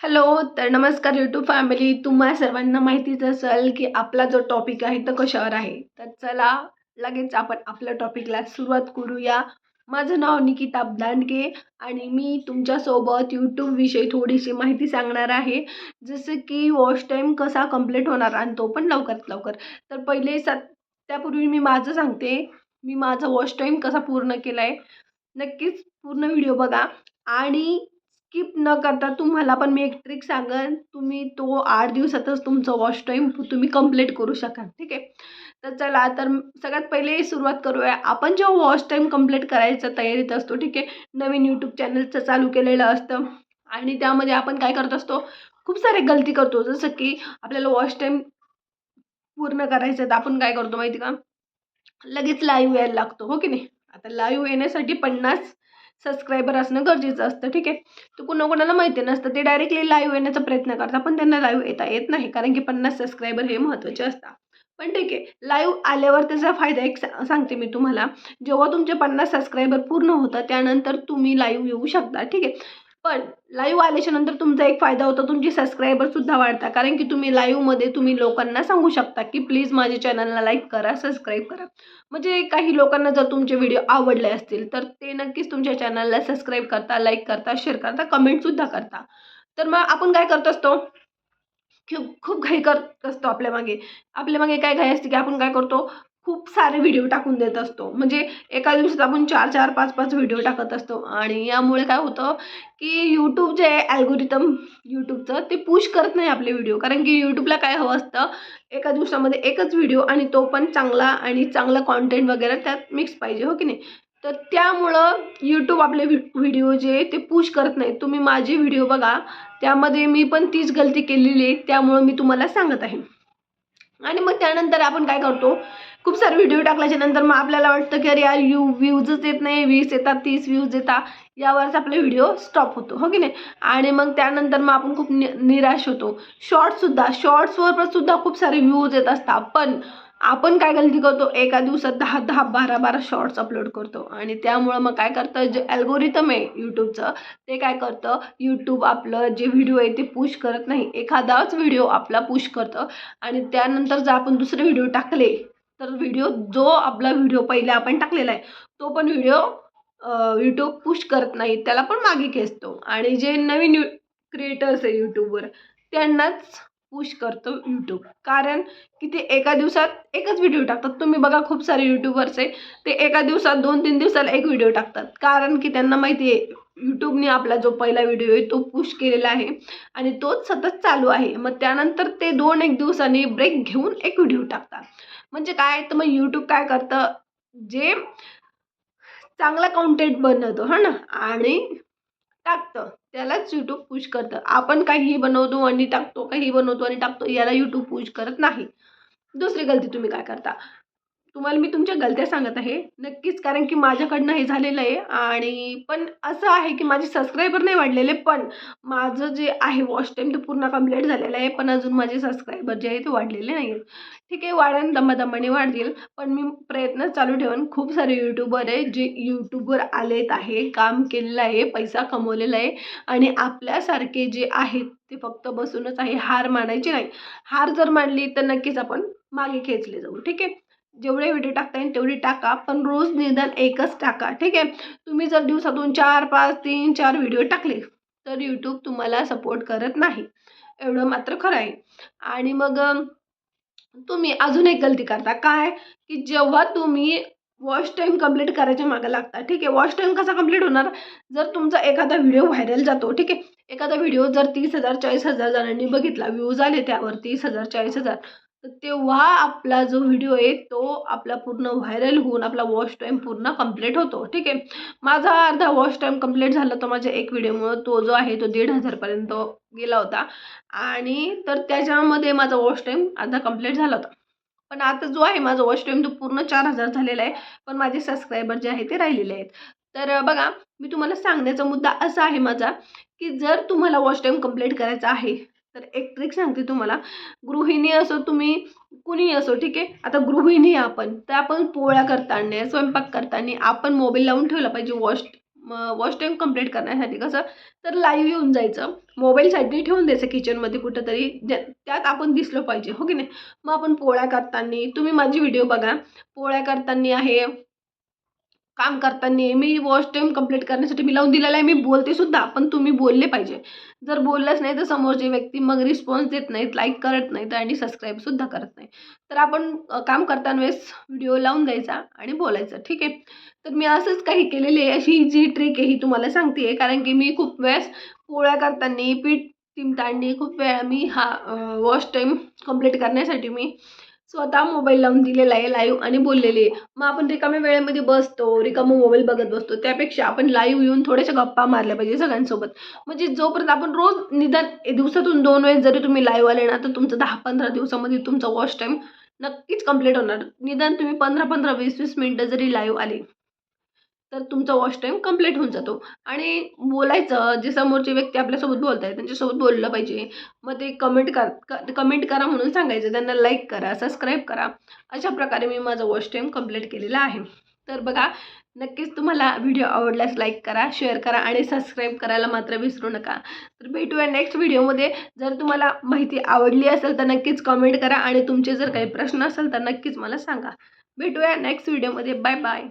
Hello तर नमस्कार YouTube family तुम्हा सर्वांना माहितीच असेल की आपला जो टॉपिक आहे तो कशावर आहे? तर चला लगेच आपण आपल्या टॉपिकला सुरुवात करूया. माझं नाव निकिता दांडगे आणि मी तुमच्यासोबत यूट्यूबविषयी थोडीशी माहिती सांगणार आहे. जसं की वॉश टाईम कसा कंप्लीट होणार आणि तो पण लवकरात लवकर. तर पहिले सात त्यापूर्वी मी माझं सांगते. मी माझा वॉश टाईम कसा पूर्ण केला आहे नक्कीच पूर्ण व्हिडिओ बघा. आणि स्किप न करता तुम्हाला पण मी एक ट्रिक सांगेन. तुम्ही तो आठ दिवसातच तुमचं वॉश टाईम तुम्ही कंप्लीट करू शकाल. ठीक आहे? तर चला तर सगळ्यात पहिले सुरुवात करूया. आपण जेव्हा वॉच टाईम कंप्लीट करायचं तयारीत असतो ठीक आहे? नवीन यूट्यूब चॅनलचं चालू केलेलं असतं. आणि त्यामध्ये आपण काय करत असतो? खूप सारे गलती करतो. जसं की आपल्याला वॉश टाईम पूर्ण करायचं तर आपण काय करतो माहिती का? लगेच लाईव्ह यायला लागतो. हो की नाही? आता लाईव्ह येण्यासाठी पन्नास सबस्क्रायबर असणं गरजेचं असतं ठीक आहे? तर कुणाकुणाला माहिती नसतं ते डायरेक्टली लाईव्ह येण्याचा प्रयत्न करतात पण त्यांना लाईव्ह येता येत नाही कारण की पन्नास सबस्क्रायबर हे महत्त्वाचे असतात. पण ठीक आहे लाईव्ह आल्यावर त्याचा फायदा एक सांगते मी तुम्हाला. जेव्हा तुमचे पन्नास सबस्क्रायबर पूर्ण होतं त्यानंतर तुम्ही लाईव्ह येऊ शकता ठीक आहे? पण लाईव्ह आल्याच्यानंतर तुमचा एक फायदा होतो तुमची सबस्क्रायबरसुद्धा वाढतात. कारण की तुम्ही लाईव्हमध्ये तुम्ही लोकांना सांगू शकता की प्लीज माझ्या चॅनलला लाईक करा सबस्क्राईब करा. म्हणजे काही लोकांना जर तुमचे व्हिडिओ आवडले असतील तर ते नक्कीच तुमच्या चॅनलला सबस्क्राईब करता लाईक करता शेअर करता कमेंटसुद्धा करता. तर मग आपण काय करत असतो? खूप खूप घाई करत असतो आपल्या मागे. आपल्या मागे काय घाई असते की आपण काय करतो? खूप सारे व्हिडिओ टाकून देत असतो. म्हणजे एका दिवसात आपण चार चार पाच पाच व्हिडिओ टाकत असतो. आणि यामुळे काय होतं की यूट्यूब जे आहे ॲल्गोरिदम यूट्यूबचं ते पुश करत नाही आपले व्हिडिओ कारण की यूट्यूबला काय हवं असतं? एका दिवसामध्ये एकच व्हिडिओ आणि तो पण चांगला आणि चांगला कॉन्टेंट वगैरे त्यात मिक्स पाहिजे हो की नाही? तर त्यामुळं यूट्यूब आपले व्हि व्हिडिओ जे ते पुश करत नाही. तुम्ही माझे व्हिडिओ बघा. त्यामध्ये मी पण तीच गलती केलेली आहे. त्यामुळं मी तुम्हाला सांगत आहे. आणि मग त्यानंतर आपण काय करतो? खूप सारे व्हिडिओ टाकल्याच्या नंतर मग आपल्याला वाटतं की अरे यार यू व्ह्यूजच येत नाही वीस येतात तीस व्ह्यूज येतात. यावरच आपले व्हिडिओ स्टॉप होतो हो की नाही? आणि मग त्यानंतर मग आपण खूप नि निराश होतो. शॉर्ट्ससुद्धा शॉर्ट्सवर पण सुद्धा खूप सारे व्ह्यूज येत असतात. पण आपण काय गलती करतो? एका दिवसात दहा दहा बारा बारा शॉर्ट्स अपलोड करतो. आणि त्यामुळं मग काय करतं? जे ॲल्गोरिथम आहे यूट्यूबचं ते काय करतं? यूट्यूब आपलं जे व्हिडिओ आहे ते पुश करत नाही. एखादाच व्हिडिओ आपला पुश करतं. आणि त्यानंतर जर आपण दुसरे व्हिडिओ टाकले तर व्हिडिओ जो आपला व्हिडिओ पहिले आपण टाकलेला आहे तो पण व्हिडिओ यूट्यूब पुश करत नाही. त्याला पण मागे खेचतो. आणि जे नवीन क्रिएटर्स आहे यूट्यूबवर त्यांनाच पुश करतो यूट्यूब कारण की ते एका दिवसात एकच व्हिडिओ टाकतात. तुम्ही बघा खूप सारे यूट्यूबर्स आहे ते एका दिवसात दोन तीन दिवसाला एक व्हिडिओ टाकतात. कारण की त्यांना माहिती आहे यूट्यूबने आपला जो पहिला व्हिडिओ आहे तो पुश केलेला आहे. आणि तोच सतत चालू आहे. मग त्यानंतर ते दोन एक दिवसांनी ब्रेक घेऊन एक व्हिडिओ टाकतात. म्हणजे काय तर मग यूट्यूब काय करतं? जे चांगला कॉन्टेंट बनवतो हा ना? आणि टाकतं. त्यालाच यूट्यूब पुश करतं. आपण काहीही बनवतो आणि टाकतो काही बनवतो आणि टाकतो याला यूट्यूब पुश करत नाही. दुसरी गलती तुम्ही काय करता? तुम्हाला मी तुमच्या गलत्या सांगत आहे. नक्कीच कारण की माझ्याकडनं हे झालेलं आहे आणि पण असं आहे की माझे सबस्क्रायबर नाही वाढलेले पण माझं जे आहे वॉच टाईम ते पूर्ण कंप्लीट झालेलं आहे पण अजून माझे सबस्क्रायबर जे आहे ते वाढलेले नाही आहेत. ठीक आहे वाढेन दमादमाने वाढतील पण मी प्रयत्न चालू ठेवून. खूप सारे यूट्यूबर आहे जे यूट्यूबवर आलेत आहे काम केलेलं आहे पैसा कमवलेला आहे आणि आपल्यासारखे जे आहेत ते फक्त बसूनच आहे हार मानायची नाही. हार जर मानली तर नक्कीच आपण मागे खेचले जाऊ. ठीक आहे? जेवढे व्हिडिओ टाकता येईल तेवढे टाका पण रोज निदान एकच टाका ठीक आहे? तुम्ही जर दिवसातून चार पाच तीन चार व्हिडिओ टाकले तर यूट्यूब तुम्हाला सपोर्ट करत नाही. एवढं मात्र खरं आहे. आणि मग तुम्ही अजून एक गलती करता. काय? की जेव्हा तुम्ही वॉच टाईम कंप्लीट करायच्या मागे लागता ठीक आहे? वॉच टाईम कसा कंप्लीट होणार? जर तुमचा एखादा व्हिडिओ व्हायरल जातो ठीक आहे? एखादा व्हिडिओ जर तीस हजार चाळीस हजार जणांनी बघितला व्ह्यूज आले त्यावर तीस हजार चाळीस हजार तर तेव्हा आपला जो व्हिडिओ आहे तो आपला पूर्ण व्हायरल होऊन आपला वॉच टाईम पूर्ण कंप्लीट होतो. ठीक आहे? माझा अर्धा वॉच टाईम कंप्लीट झाला तर माझ्या एक व्हिडिओमुळं तो जो आहे तो दीड हजारपर्यंत गेला होता. आणि तर त्याच्यामध्ये माझा वॉच टाईम अर्धा कंप्लीट झाला होता. पण आता जो आहे माझा वॉच टाईम तो पूर्ण चार हजार झालेला आहे. पण माझे सबस्क्रायबर जे आहे ते राहिलेले आहेत. तर बघा मी तुम्हाला सांगण्याचा मुद्दा असा आहे माझा की जर तुम्हाला वॉच टाईम कंप्लीट करायचा आहे तर एक ट्रिक सांगते तुम्हाला. गृहिणी असो तुम्ही कुणीही असो ठीक आहे? आता गृहिणी आपण तर आपण पोळ्या करताना स्वयंपाक करताना आपण मोबाईल लावून ठेवला पाहिजे वॉश वॉश टाईम कंप्लीट करण्यासाठी कसं? तर लाईव्ह येऊन जायचं. मोबाईल साईडने ठेवून द्यायचं किचनमध्ये कुठंतरी ज्या त्यात आपण दिसलं पाहिजे हो की नाही? मग आपण पोळ्या करताना तुम्ही माझी व्हिडिओ बघा. पोळ्या करताना आहे काम करताना मी वॉच टाईम कंप्लीट करण्यासाठी मी लावून दिलेला आहे. मी बोलते सुद्धा पण तुम्ही बोलले पाहिजे. जर बोललंच नाही तर समोरची व्यक्ती मग रिस्पॉन्स देत नाहीत लाईक करत नाहीत आणि सबस्क्राईबसुद्धा करत नाही. तर आपण काम करताना वेळेस व्हिडिओ लावून द्यायचा आणि बोलायचं ठीक आहे? तर मी असंच काही केलेली आहे. अशी जी ट्रिक आहे ही तुम्हाला सांगते आहे कारण की मी खूप वेळेस पोळ्या करताना पीठ तिमतांनी खूप वेळा मी हा वॉच टाईम कंप्लीट करण्यासाठी मी स्वतः मोबाईल लावून दिलेला आहे लाईव्ह आणि बोललेली आहे. मग आपण रिकाम्या वेळेमध्ये बसतो रिकामा मोबाईल बघत बसतो. त्यापेक्षा आपण लाईव्ह येऊन थोड्याशा गप्पा मारल्या पाहिजे सगळ्यांसोबत. म्हणजे जोपर्यंत आपण रोज निदान ए- दिवसातून दोन वेळेस जरी तुम्ही लाईव्ह आले ना तर तुमचं दहा पंधरा दिवसामध्ये तुमचा वॉच टाईम नक्कीच कंप्लीट होणार. निदान तुम्ही पंधरा पंधरा वीस वीस मिनटं जरी लाईव्ह आले तर तुमचा वॉच टाईम कंप्लीट होऊन जातो. आणि बोलायचं जे समोरची व्यक्ती आपल्यासोबत बोलत आहे त्यांच्यासोबत बोललं पाहिजे. मग ते कमेंट कर कमेंट करा म्हणून सांगायचं. त्यांना लाईक करा सबस्क्राईब करा. अशा प्रकारे मी माझं वॉच टाईम कंप्लीट केलेला आहे. तर बघा नक्कीच तुम्हाला व्हिडिओ आवडल्यास लाईक करा शेअर करा आणि सबस्क्राईब करायला मात्र विसरू नका. तर भेटूया नेक्स्ट व्हिडिओमध्ये जर तुम्हाला माहिती आवडली असेल तर नक्कीच कमेंट करा आणि तुमचे जर काही प्रश्न असेल तर नक्कीच मला सांगा. भेटूया नेक्स्ट व्हिडिओमध्ये बाय बाय